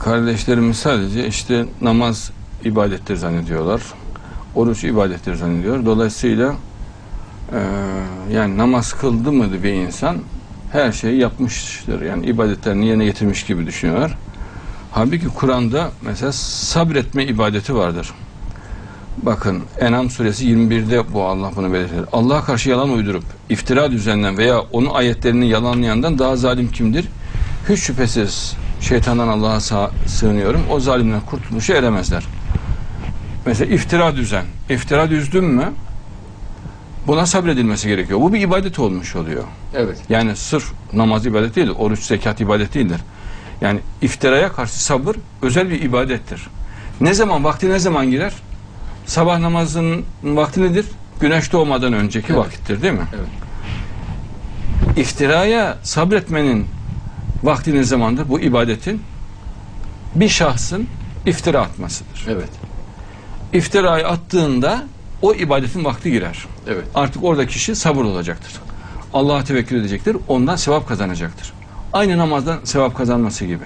kardeşlerimiz sadece işte namaz ibadettir zannediyorlar. Oruç ibadettir zannediyor. Dolayısıyla e, yani namaz kıldı mı bir insan her şeyi yapmıştır. Yani ibadetlerini yerine getirmiş gibi düşünüyorlar. Halbuki Kur'an'da mesela sabretme ibadeti vardır. Bakın Enam suresi 21'de bu Allah bunu belirtir. Allah'a karşı yalan uydurup iftira düzenlen veya onun ayetlerini yalanlayandan daha zalim kimdir? Hiç şüphesiz şeytandan Allah'a sığınıyorum. O zalimden kurtuluşa eremezler. Mesela iftira düzen. İftira düzdün mü buna sabredilmesi gerekiyor. Bu bir ibadet olmuş oluyor. Evet. Yani sırf namaz ibadet değil, oruç, zekat ibadet değildir. Yani iftiraya karşı sabır özel bir ibadettir. Ne zaman, vakti ne zaman girer? Sabah namazının vakti nedir? Güneş doğmadan önceki Evet. vakittir değil mi? Evet. İftiraya sabretmenin vakti ne zamandır? Bu ibadetin bir şahsın iftira atmasıdır. Evet. İftirayı attığında o ibadetin vakti girer. Evet. Artık orada kişi sabır olacaktır. Allah'a tevekkül edecektir. Ondan sevap kazanacaktır. Aynı namazdan sevap kazanması gibi.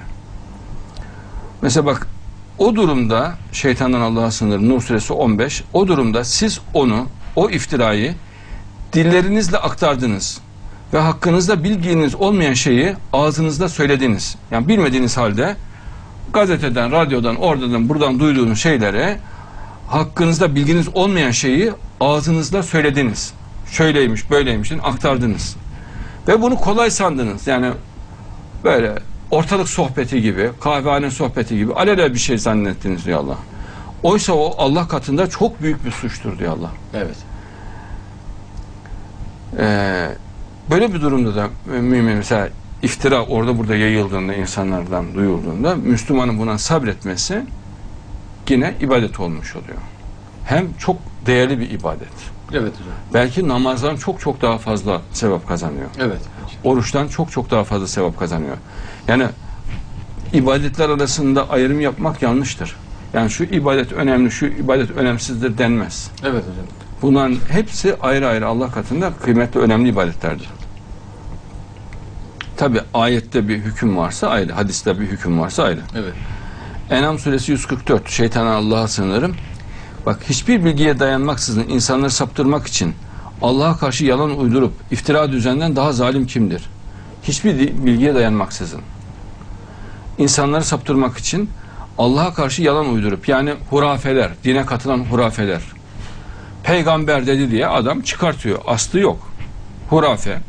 Mesela bak o durumda şeytandan Allah'a sınır Nur suresi 15 o durumda siz onu o iftirayı dillerinizle aktardınız ve hakkınızda bilginiz olmayan şeyi ağzınızda söylediniz. Yani bilmediğiniz halde gazeteden, radyodan, oradan, buradan duyduğunuz şeylere hakkınızda bilginiz olmayan şeyi ağzınızla söylediniz. Şöyleymiş, böyleymiş aktardınız. Ve bunu kolay sandınız. Yani böyle ortalık sohbeti gibi, kahvehane sohbeti gibi alelade bir şey zannettiniz diyor Allah. Oysa o Allah katında çok büyük bir suçtur diyor Allah. Evet. Ee, böyle bir durumda da mümin mesela iftira orada burada yayıldığında insanlardan duyulduğunda Müslümanın buna sabretmesi yine ibadet olmuş oluyor. Hem çok değerli bir ibadet. Evet hocam. Belki namazdan çok çok daha fazla sevap kazanıyor. Evet. Oruçtan çok çok daha fazla sevap kazanıyor. Yani ibadetler arasında ayrım yapmak yanlıştır. Yani şu ibadet önemli, şu ibadet önemsizdir denmez. Evet hocam. Bunların hepsi ayrı ayrı Allah katında kıymetli önemli ibadetlerdir. Tabi ayette bir hüküm varsa ayrı, hadiste bir hüküm varsa ayrı. Evet. Enam suresi 144 şeytana Allah'a sığınırım. Bak hiçbir bilgiye dayanmaksızın insanları saptırmak için Allah'a karşı yalan uydurup iftira düzenden daha zalim kimdir? Hiçbir bilgiye dayanmaksızın. İnsanları saptırmak için Allah'a karşı yalan uydurup yani hurafeler, dine katılan hurafeler. Peygamber dedi diye adam çıkartıyor. Aslı yok. Hurafe.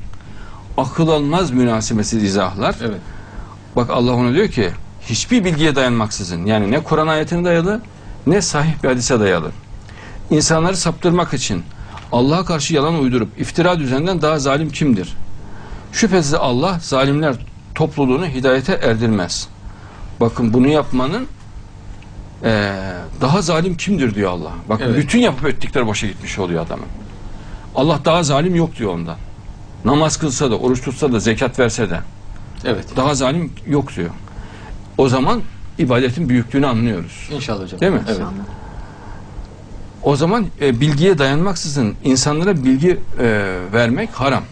Akıl almaz münasebesiz izahlar. Evet. Bak Allah ona diyor ki hiçbir bilgiye dayanmaksızın yani ne Kur'an ayetine dayalı ne sahih bir hadise dayalı. İnsanları saptırmak için Allah'a karşı yalan uydurup iftira düzenden daha zalim kimdir? Şüphesiz Allah zalimler topluluğunu hidayete erdirmez. Bakın bunu yapmanın eee, daha zalim kimdir diyor Allah. Bak Evet. bütün yapıp ettikleri boşa gitmiş oluyor adamın. Allah daha zalim yok diyor ondan. Namaz kılsa da, oruç tutsa da, zekat verse de. Evet. Daha zalim yok diyor. O zaman ibadetin büyüklüğünü anlıyoruz. İnşallah hocam. Değil mi? Evet. O zaman e, bilgiye dayanmaksızın insanlara bilgi e, vermek haram.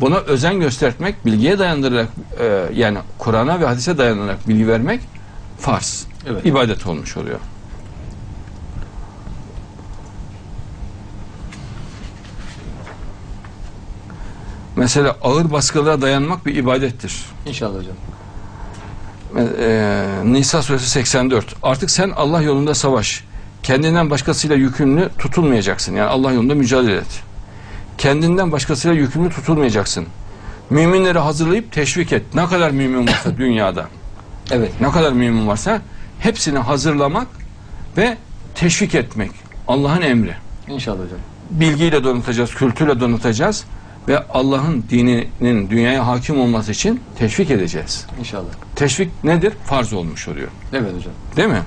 Buna özen göstermek, bilgiye dayandırarak e, yani Kur'an'a ve hadise dayanarak bilgi vermek farz. Evet. İbadet olmuş oluyor. Mesela ağır baskılara dayanmak bir ibadettir. İnşallah hocam. Ee, Nisa suresi 84. Artık sen Allah yolunda savaş. Kendinden başkasıyla yükümlü tutulmayacaksın. Yani Allah yolunda mücadele et. Kendinden başkasıyla yükümlü tutulmayacaksın. Müminleri hazırlayıp teşvik et. Ne kadar mümin varsa dünyada, Evet. ne kadar mümin varsa hepsini hazırlamak ve teşvik etmek. Allah'ın emri. İnşallah hocam. Bilgiyle donatacağız, kültürle donatacağız ve Allah'ın dininin dünyaya hakim olması için teşvik edeceğiz. İnşallah. Teşvik nedir? Farz olmuş oluyor. Evet hocam. Değil mi?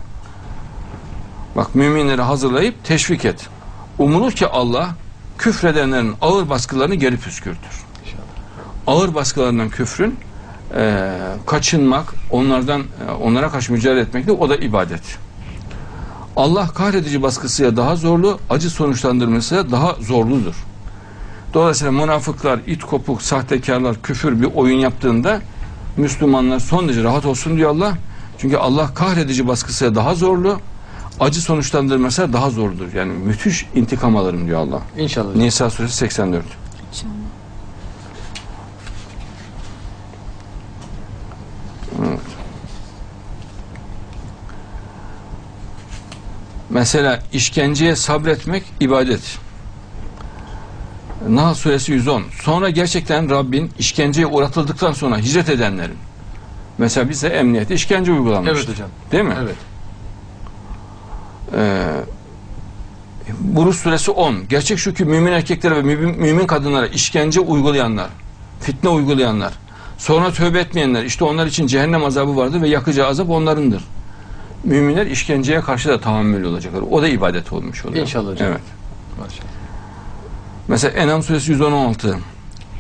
Bak müminleri hazırlayıp teşvik et. Umulur ki Allah küfredenlerin ağır baskılarını geri püskürtür. İnşallah. Ağır baskılarından küfrün eee, kaçınmak, onlardan e, onlara karşı mücadele etmek de o da ibadet. Allah kahredici baskısıyla daha zorlu, acı sonuçlandırmasıyla daha zorludur. Dolayısıyla münafıklar, it kopuk, sahtekarlar, küfür bir oyun yaptığında Müslümanlar son derece rahat olsun diyor Allah. Çünkü Allah kahredici baskısı daha zorlu, acı sonuçlandırması daha zordur. Yani müthiş intikam alırım diyor Allah. İnşallah. Nisa suresi 84. İnşallah. Mesela işkenceye sabretmek ibadet. Nahl suresi 110. Sonra gerçekten Rabbin işkenceye uğratıldıktan sonra hicret edenlerin. Mesela bize emniyete işkence uygulanmış. Evet hocam. Değil mi? Evet. Ee, Buruş suresi 10. Gerçek şu ki mümin erkeklere ve mümin, mümin kadınlara işkence uygulayanlar, fitne uygulayanlar, sonra tövbe etmeyenler, işte onlar için cehennem azabı vardır ve yakıcı azap onlarındır. Müminler işkenceye karşı da tahammül olacaklar. O da ibadet olmuş oluyor. İnşallah hocam. Evet. Maşallah. Mesela Enam suresi 116.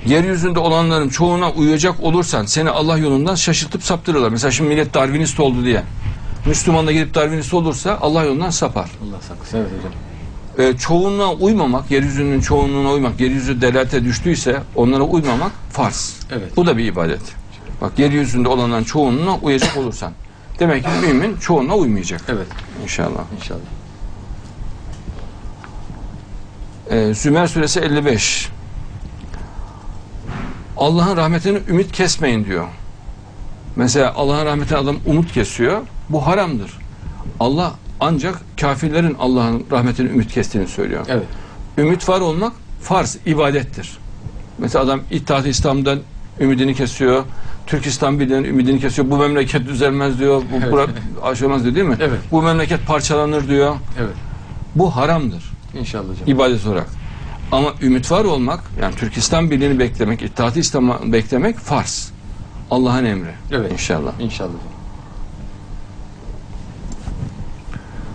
Yeryüzünde olanların çoğuna uyacak olursan seni Allah yolundan şaşırtıp saptırırlar. Mesela şimdi millet Darwinist oldu diye. Müslüman da gidip Darwinist olursa Allah yolundan sapar. Allah saklasın. Evet hocam. e, çoğunluğa uymamak, yeryüzünün çoğunluğuna uymak, yeryüzü delalete düştüyse onlara uymamak farz. Evet. Bu da bir ibadet. Bak yeryüzünde olanların çoğunluğuna uyacak olursan. Demek ki mümin çoğunluğa uymayacak Evet. inşallah. İnşallah. Ee, Zümer suresi 55. Allah'ın rahmetini ümit kesmeyin diyor. Mesela Allah'ın rahmetine adam umut kesiyor. Bu haramdır. Allah ancak kafirlerin Allah'ın rahmetini ümit kestiğini söylüyor. Evet. Ümit var olmak farz, ibadettir. Mesela adam İttihat-ı İslam'dan ümidini kesiyor. Türk İslam Birliği'nin ümidini kesiyor. Bu memleket düzelmez diyor. Bu Evet. aşamaz diyor değil mi? Evet. Bu memleket parçalanır diyor. Evet. Bu haramdır İnşallah hocam. ibadet olarak. Ama ümit var olmak, yani Türk İslam Birliği'ni beklemek, İttihat-ı İslam'ı beklemek farz. Allah'ın emri. Evet. İnşallah. İnşallah.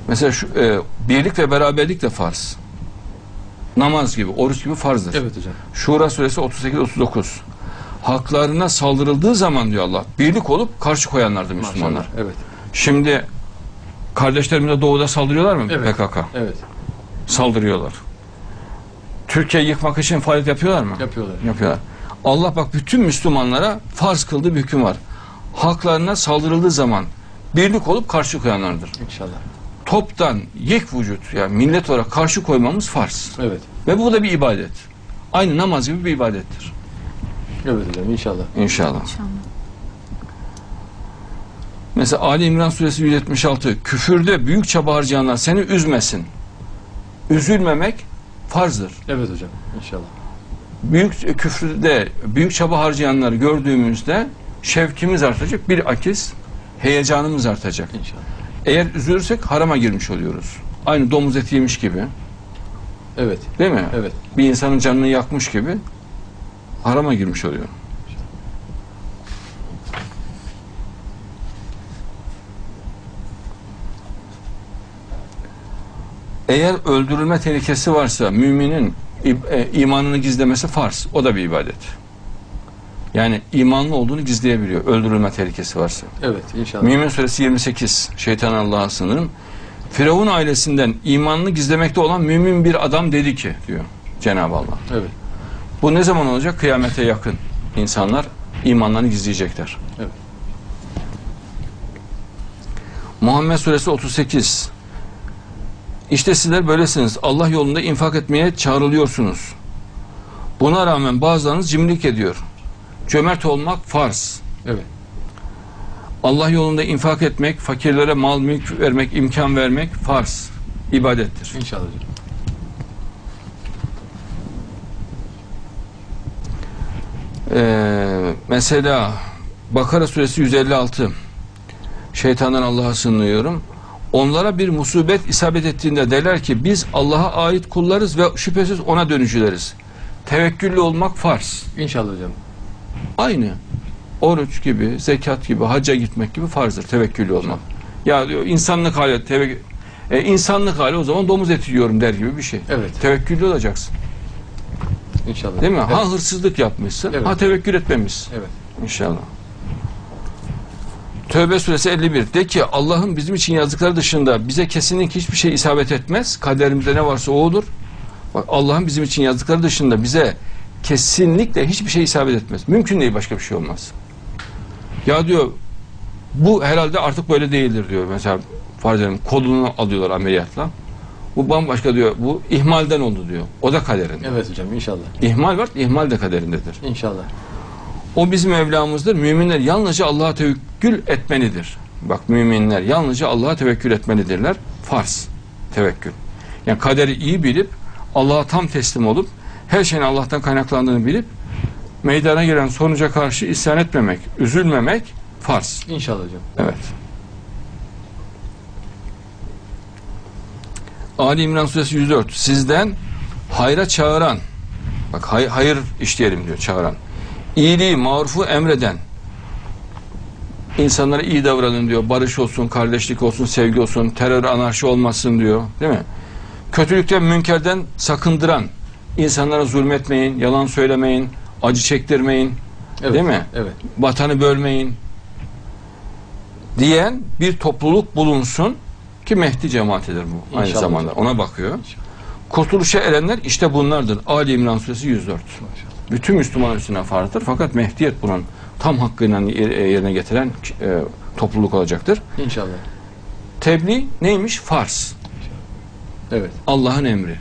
Mesela şu e, birlik ve beraberlik de farz. Namaz gibi, oruç gibi farzdır. Evet hocam. Şura suresi 38-39. Haklarına saldırıldığı zaman diyor Allah, birlik olup karşı koyanlardı Müslümanlar. Maşallah. Evet. Şimdi kardeşlerimize doğuda saldırıyorlar mı Evet. PKK? Evet. Saldırıyorlar. Türkiye'yi yıkmak için faaliyet yapıyorlar mı? Yapıyorlar. yapıyorlar. Allah bak bütün Müslümanlara farz kıldığı bir hüküm var. Haklarına saldırıldığı zaman birlik olup karşı koyanlardır. İnşallah. Toptan yek vücut yani millet olarak karşı koymamız farz. Evet. Ve bu da bir ibadet. Aynı namaz gibi bir ibadettir. Evet hocam. İnşallah. İnşallah. İnşallah. Mesela Ali İmran suresi 176 küfürde büyük çaba harcayanlar seni üzmesin. Üzülmemek farzdır. Evet hocam. İnşallah. Büyük küfürde büyük çaba harcayanları gördüğümüzde şevkimiz artacak. Bir akis heyecanımız artacak. İnşallah. Eğer üzülürsek harama girmiş oluyoruz. Aynı domuz eti yemiş gibi. Evet. Değil mi? Evet. Bir insanın canını yakmış gibi harama girmiş oluyor. Eğer öldürülme tehlikesi varsa müminin e, imanını gizlemesi farz. O da bir ibadet. Yani imanlı olduğunu gizleyebiliyor. Öldürülme tehlikesi varsa. Evet. İnşallah. Mümin suresi 28. Şeytan Allah'a sınırım. Firavun ailesinden imanını gizlemekte olan mümin bir adam dedi ki diyor Cenab-ı Allah. Evet. Bu ne zaman olacak? Kıyamete yakın. İnsanlar imanlarını gizleyecekler. Evet. Muhammed suresi 38. İşte sizler böylesiniz. Allah yolunda infak etmeye çağrılıyorsunuz. Buna rağmen bazılarınız cimrilik ediyor. Cömert olmak farz. Evet. Allah yolunda infak etmek, fakirlere mal mülk vermek, imkan vermek farz, ibadettir. İnşallah. Ee, mesela Bakara suresi 156 şeytandan Allah'a sığınıyorum. Onlara bir musibet isabet ettiğinde derler ki biz Allah'a ait kullarız ve şüphesiz ona dönücüleriz. Tevekküllü olmak farz. İnşallah hocam. Aynı. Oruç gibi, zekat gibi, hacca gitmek gibi farzdır tevekküllü olmak. Ya diyor insanlık hali tevek e, insanlık hali o zaman domuz eti yiyorum der gibi bir şey. Evet. Tevekküllü olacaksın. İnşallah. Değil mi? Evet. Ha hırsızlık yapmışsın, Evet. ha tevekkül etmemişsin. Evet. İnşallah. Tövbe suresi 51. De ki Allah'ın bizim için yazdıkları dışında bize kesinlikle hiçbir şey isabet etmez. Kaderimizde ne varsa o olur. Bak Allah'ın bizim için yazdıkları dışında bize kesinlikle hiçbir şey isabet etmez. Mümkün değil başka bir şey olmaz. Ya diyor Bu herhalde artık böyle değildir diyor. Mesela farz edelim kolunu alıyorlar ameliyatla. Bu bambaşka diyor. Bu ihmalden oldu diyor. O da kaderinde. Evet hocam inşallah. İhmal var, ihmal de kaderindedir. İnşallah. O bizim Mevlamızdır. Müminler yalnızca Allah'a tevekkül etmelidir. Bak müminler yalnızca Allah'a tevekkül etmelidirler. Farz. Tevekkül. Yani kaderi iyi bilip Allah'a tam teslim olup her şeyin Allah'tan kaynaklandığını bilip meydana gelen sonuca karşı isyan etmemek, üzülmemek farz. İnşallah hocam. Evet. Ali İmran suresi 104. Sizden hayra çağıran, bak hay- hayır işleyelim diyor çağıran. İyiliği, marufu emreden, insanlara iyi davranın diyor. Barış olsun, kardeşlik olsun, sevgi olsun, terör, anarşi olmasın diyor. Değil mi? Kötülükten, münkerden sakındıran, insanlara zulmetmeyin, yalan söylemeyin, acı çektirmeyin, Evet. Değil mi? Evet. vatanı bölmeyin diyen bir topluluk bulunsun ki Mehdi cemaatidir bu aynı İnşallah zamanda. hocam. Ona bakıyor. Kurtuluşa erenler işte bunlardır. Ali İmran suresi 104. Maşallah. Bütün Müslüman üstüne farzdır. Fakat Mehdiyet bunun tam hakkıyla yer- yerine getiren e, topluluk olacaktır. İnşallah. Tebliğ neymiş? Farz. Evet. Allah'ın emri.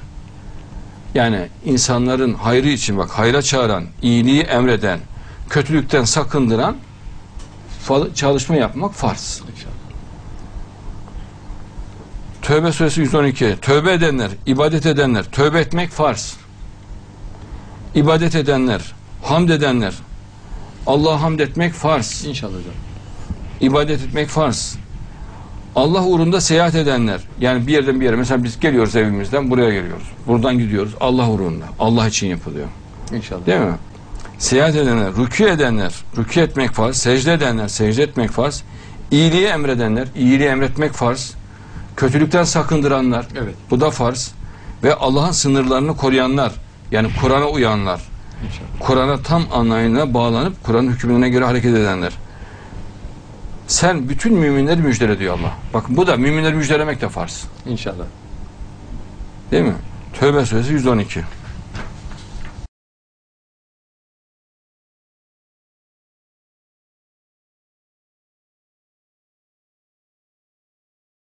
Yani insanların hayrı için bak hayra çağıran, iyiliği emreden, kötülükten sakındıran çalışma yapmak farz. İnşallah. Tövbe suresi 112. Tövbe edenler, ibadet edenler, tövbe etmek farz. İbadet edenler, hamd edenler, Allah'a hamd etmek farz. İnşallah hocam. İbadet etmek farz. Allah uğrunda seyahat edenler, yani bir yerden bir yere, mesela biz geliyoruz evimizden buraya geliyoruz. Buradan gidiyoruz Allah uğrunda. Allah için yapılıyor. İnşallah. Değil mi? Seyahat edenler, rükû edenler, rükû etmek farz, secde edenler, secde etmek farz, iyiliği emredenler, iyiliği emretmek farz, kötülükten sakındıranlar, Evet. bu da farz ve Allah'ın sınırlarını koruyanlar, yani Kur'an'a uyanlar. Kur'an'a tam anlayışına bağlanıp Kur'an'ın hükümlerine göre hareket edenler. Sen bütün müminleri müjdele diyor Allah. Bakın bu da müminleri müjdelemek de farz. İnşallah. Değil mi? Tövbe suresi 112.